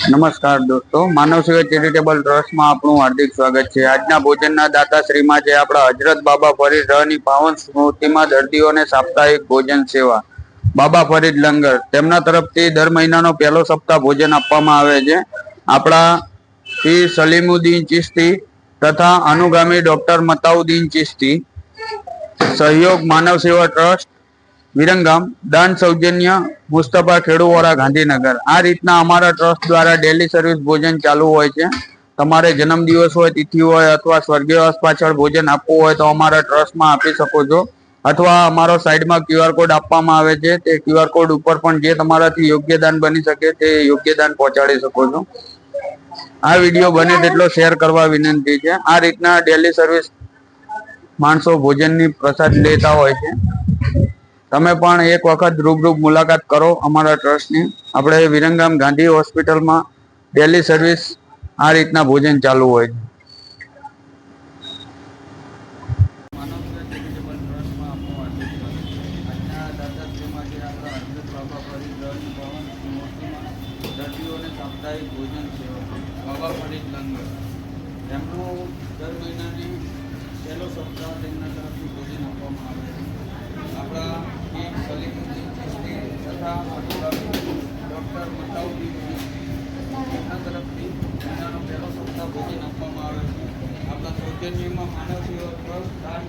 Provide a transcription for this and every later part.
નમસ્કાર દોસ્તો, માનવ સેવા ચેરિટેબલ ટ્રસ્ટમાં આપણું હાર્દિક સ્વાગત છે. આજના ભોજનના દાતાશ્રીમાં છે આપણા હજરત બાબા ફરીદ રહની પાવન સ્મૃતિમાં દર્દીઓને સાપ્તાહિક ભોજન સેવા. બાબા ફરીદ લંગર, તેમના તરફથી દર મહિનાનો પહેલો સપ્તાહ ભોજન આપવામાં આવે છે. આપણા શ્રી સલીમુદ્દીન ચિસ્તી તથા અનુગામી ડોક્ટર મતાઉદ્દીન ચિસ્તી સહયોગ માનવ સેવા ટ્રસ્ટ વિરંગામ, દાન સૌજન્ય, મુસ્તફા ખેડુવાળા ગાંધીનગર. આ રીતના અમારા ટ્રસ્ટ દ્વારા ડેલી સર્વિસ ભોજન ચાલુ હોય છે. તમારે જન્મદિવસ હોય, તિથિ હોય અથવા સ્વર્ગીયવાસ પાછળ ભોજન આપવું હોય તો અમારા ટ્રસ્ટમાં આપી શકો છો. અથવા અમારો સાઈડમાં ક્યુઆર કોડ આપવામાં આવે છે. તે ક્યુઆર કોડ ઉપર પણ જે તમારાથી યોગ્ય દાન બની શકે તે યોગ્ય દાન પહોંચાડી શકો છો. આ વીડિયો બને તેટલો શેર કરવા વિનંતી છે. આ રીતના ડેલી સર્વિસ માણસો ભોજનની પ્રસાદ લેતા હોય છે. તમે પણ એક વખત રૂબરૂબ મુલાકાત કરો અમારા ટ્રસ્ટની. આપણે વિરંગામ ગાંધી હોસ્પિટલમાં ડેલી સર્વિસ આ રીતના ભોજન ચાલુ હોય છે. સાપ્તાહિક ભોજન સેવા બાબા ફરીદ લંગર. એમનું દર મહિનાની પહેલો સપ્તાહ તેમના તરફથી ભોજન આપવામાં આવે છે આપણા એક સલીમુદ્દીન ચિશ્તી તથા ડૉક્ટર મતાઉદ્દીન તેમના તરફથી મહિનાનો પહેલો સપ્તાહ ભોજન આપવામાં આવે છે. આપણા સૌજન્યમાં માનવ સેવા ટ્રસ્ટ દાન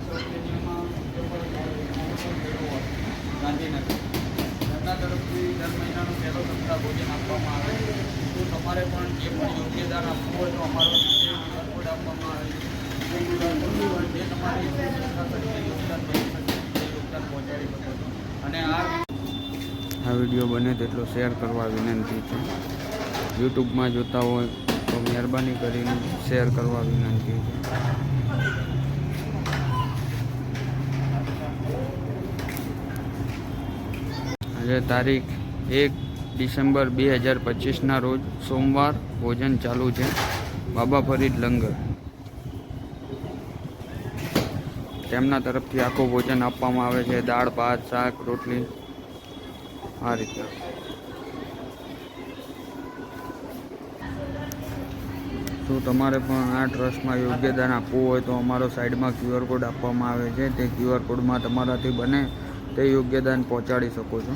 ગાંધીનગર. તેમના તરફથી દર મહિનાનો પહેલો સપ્તાહ ભોજન આપવામાં આવે તો તમારે પણ જે પણ યોગ્ય દાન આપવું હોય તો અમારો ક્યુઆર કોડ આપવામાં આવે છે. જે તમારી સંસ્થા તરીકે યોગદાન બની શકે તે યોગદાન પહોંચાડી શકો છો અને આ આ વીડિયો બને તેટલો શેર કરવા વિનંતી છે. યુટ્યુબમાં જોતા હોય તો મહેરબાની કરીને શેર કરવા વિનંતી છે. આજે તારીખ એક ડિસેમ્બર બે હજાર પચીસના રોજ સોમવાર ભોજન ચાલુ છે. બાબા ફરીદ લંગર. તેમના તરફથી આખું ભોજન આપવામાં આવે છે. દાળ, ભાત, શાક, રોટલી. આ રીતે. શું તમારે પણ આ ટ્રસ્ટમાં યોગ્ય દાન આપવું હોય તો અમારો સાઈડમાં ક્યુઆર કોડ આપવામાં આવે છે. તે ક્યુઆર કોડમાં તમારાથી બને તે યોગ્ય દાન પહોંચાડી શકો છો.